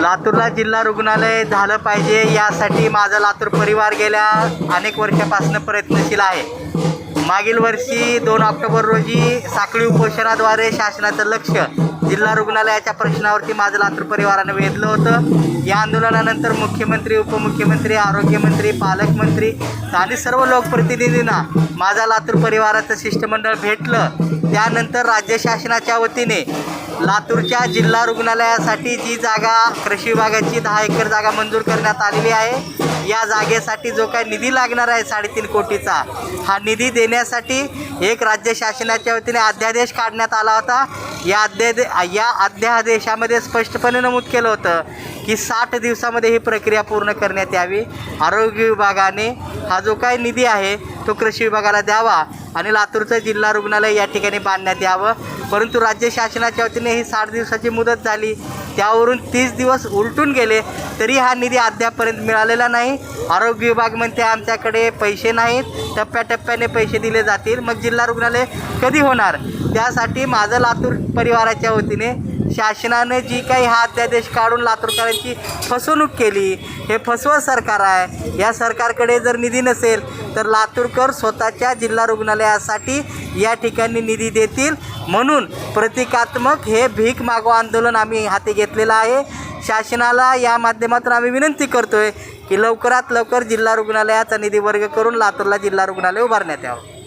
लातूरला जिल्हा रुग्णालय झालं पाहिजे यासाठी माझा लातूर परिवार गेल्या अनेक वर्षापासून प्रयत्नशील आहे. मागील वर्षी दोन ऑक्टोबर रोजी साखळी उपोषणाद्वारे शासनाचं लक्ष जिल्हा रुग्णालयाच्या प्रश्नावरती माझं लातूर परिवारानं वेधलं होतं. या आंदोलनानंतर मुख्यमंत्री उपमुख्यमंत्री आरोग्यमंत्री पालकमंत्री आणि सर्व लोकप्रतिनिधींना माझा लातूर परिवाराचं शिष्टमंडळ भेटलं. त्यानंतर राज्य शासनाच्या वतीने लातूरच्या जिल्हा रुग्णालयासाठी जी जागा कृषी विभागाची दहा एकर जागा मंजूर करण्यात आलेली आहे या जागेसाठी जो काही निधी लागणार आहे साडेतीन कोटीचा हा निधी देण्यासाठी एक राज्य शासनाच्या वतीने अध्यादेश काढण्यात आला होता. या अध्यादे या अध्यादेशामध्ये स्पष्टपणे नमूद केलं होतं की साठ दिवसामध्ये ही प्रक्रिया पूर्ण करण्यात यावी. आरोग्य विभागाने हा जो काही निधी आहे तो कृषी विभागाला द्यावा. आणि लातूरचं जिल्हा रुग्णालय या ठिकाणी बांधण्यात यावं. परंतु राज्य शासनाच्या वतीने ही साठ दिवसाची मुदत झाली. त्यावरून तीस दिवस उलटून गेले तरी हा निधी अद्यापर्यंत मिळालेला नाही. आरोग्य विभाग म्हणते आमच्याकडे पैसे नाहीत. टप्प्याटप्प्याने पैसे दिले जातील. मग जिल्हा रुग्णालय कधी होणार? त्यासाठी माझं लातूर परिवाराच्या वतीने शासनाने जी काही हा अध्यादेश काढून लातूरकरांची फसवणूक केली हे फसवं सरकार आहे. या सरकारकडे जर निधी नसेल तर लातूरकर स्वतःच्या जिल्हा रुग्णालयासाठी या ठिकाणी निधी देतील. म्हणून प्रतिकात्मक हे भीक मागो आंदोलन आम्ही हाती घेतलेलं आहे. शासनाला या माध्यमातून आम्ही विनंती करतोय की लवकरात लवकर जिल्हा रुग्णालयाचा निधी वर्ग करून लातूरला जिल्हा रुग्णालय उभारण्यात यावं.